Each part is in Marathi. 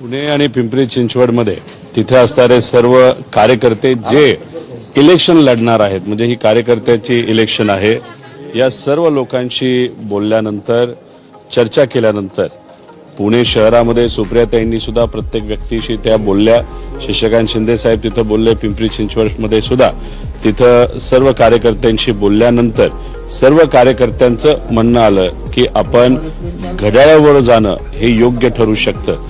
पुणे आणि पिंपरी चिंचवडमध्ये तिथे असणारे सर्व कार्यकर्ते जे इलेक्शन लढणार आहेत म्हणजे ही कार्यकर्त्याची इलेक्शन आहे या सर्व लोकांशी बोलल्यानंतर चर्चा केल्यानंतर पुणे शहरामध्ये सुप्रियाताईंनी सुद्धा प्रत्येक व्यक्तीशी त्या बोलल्या शशिकांत शिंदे साहेब तिथं बोलले पिंपरी चिंचवडमध्ये सुद्धा तिथं सर्व कार्यकर्त्यांशी बोलल्यानंतर सर्व कार्यकर्त्यांचं म्हणणं आलं की आपण घड्याळावर जाणं हे योग्य ठरू शकतं.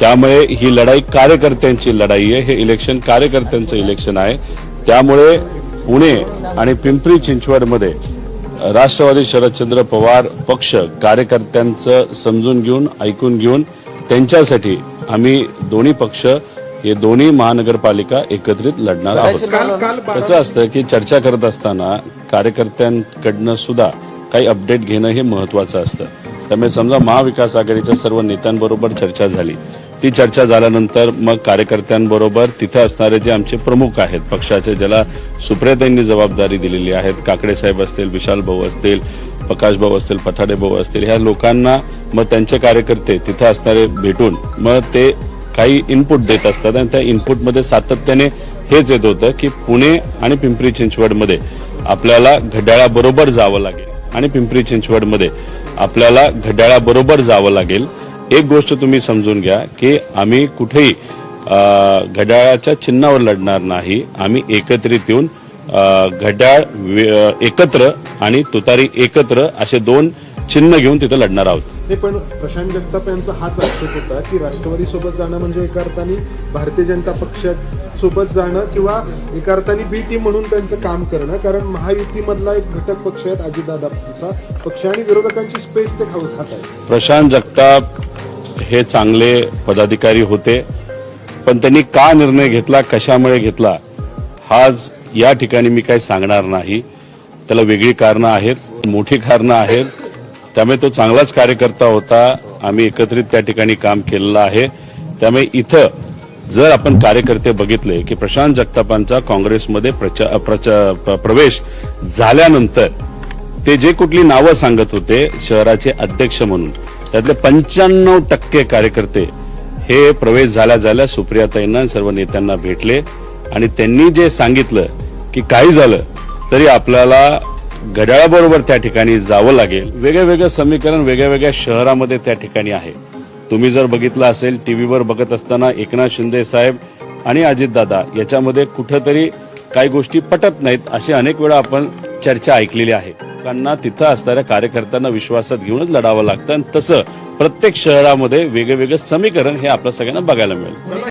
त्यामुळे ही लढाई कार्यकर्त्यांची लढाई आहे. हे इलेक्शन कार्यकर्त्यांचं इलेक्शन आहे. त्यामुळे पुणे आणि पिंपरी चिंचवडमध्ये राष्ट्रवादी शरदचंद्र पवार पक्ष कार्यकर्त्यांचं समजून घेऊन ऐकून घेऊन त्यांच्यासाठी आम्ही दोन्ही पक्ष हे दोन्ही महानगरपालिका एकत्रित लढणार आहोत. कसं असतं की चर्चा करत असताना कार्यकर्त्यांकडनं सुद्धा काही अपडेट घेणं हे महत्वाचं असतं. त्यामुळे समजा महाविकास आघाडीच्या सर्व नेत्यांबरोबर चर्चा झाली. ती चर्चा झाल्यानंतर मग कार्यकर्त्यांबरोबर तिथे असणारे जे आमचे प्रमुख आहेत पक्षाचे ज्याला सुप्रियाताईंनी जबाबदारी दिलेली आहेत काकडे साहेब असतील विशाल भाऊ असतील प्रकाश भाऊ असतील पठाडे भाऊ असतील ह्या लोकांना मग त्यांचे कार्यकर्ते तिथे असणारे भेटून मग ते काही इनपुट देत असतात आणि त्या इनपुटमध्ये सातत्याने हेच येत होतं की पुणे आणि पिंपरी चिंचवडमध्ये आपल्याला घड्याळाबरोबर जावं लागेल आणि पिंपरी चिंचवडमध्ये आपल्याला घड्याळाबरोबर जावं लागेल एक गोष्ट तुम्ही समजून घ्या की आम्ही कुठेही घड्याळाच्या चिन्हावर लढणार नाही. आम्ही एकत्रित येऊन घड्याळ एकत्र आणि तुतारी एकत्र असे दोन चिन्ह घेऊन तिथं लढणार आहोत. नाही पण प्रशांत जगताप यांचा हाच आक्षेप होता की राष्ट्रवादी सोबत जाणं म्हणजे एका अर्थाने भारतीय जनता पक्षात सोबत जाणं किंवा एका अर्थाने बी टीम म्हणून त्यांचं काम करणं. कारण महायुतीमधला एक घटक पक्ष आहेत अजितदादांचा पक्ष आणि विरोधकांची स्पेस ते खाऊ खात आहेत. प्रशांत जगताप हे चांगले पदाधिकारी होते पण त्यांनी का निर्णय घेतला कशामुळे घेतला हाच या ठिकाणी मी काही सांगणार नाही. त्याला वेगळी कारणं आहेत मोठी कारणं आहेत. त्यामुळे तो चांगलाच कार्यकर्ता होता. आम्ही एकत्रित त्या ठिकाणी काम केलेलं आहे. त्यामुळे इथं जर आपण कार्यकर्ते बघितले की प्रशांत जगतापांचा काँग्रेसमध्ये प्रचा- प्रचा- प- प्रवेश झाल्यानंतर ते जे कुठली नावं सांगत होते शहराचे अध्यक्ष म्हणून त्यातले पंच्याण्णव टक्के कार्यकर्ते हे प्रवेश झाल्या झाल्या सुप्रियाताईंना सर्व नेत्यांना भेटले. आणि त्यांनी जे सांगितलं की काही झालं तरी आपल्याला घड्याळाबरोबर त्या ठिकाणी जावं लागेल. वेगळं वेगळं समीकरण वेगळ्या वेगळ्या शहरामध्ये त्या ठिकाणी आहे. तुम्ही जर बघितलं असेल टीव्हीवर बघत असताना एकनाथ शिंदे साहेब आणि अजितदादा याच्यामध्ये कुठंतरी काही गोष्टी पटत नाहीत अशी अनेक वेळा आपण चर्चा ऐकलेली आहे. लोकांना तिथं असणाऱ्या कार्यकर्त्यांना विश्वासात घेऊनच लढावं लागतं आणि तसं प्रत्येक शहरामध्ये वेगवेगळं समीकरण हे आपल्या सगळ्यांना बघायला मिळेल.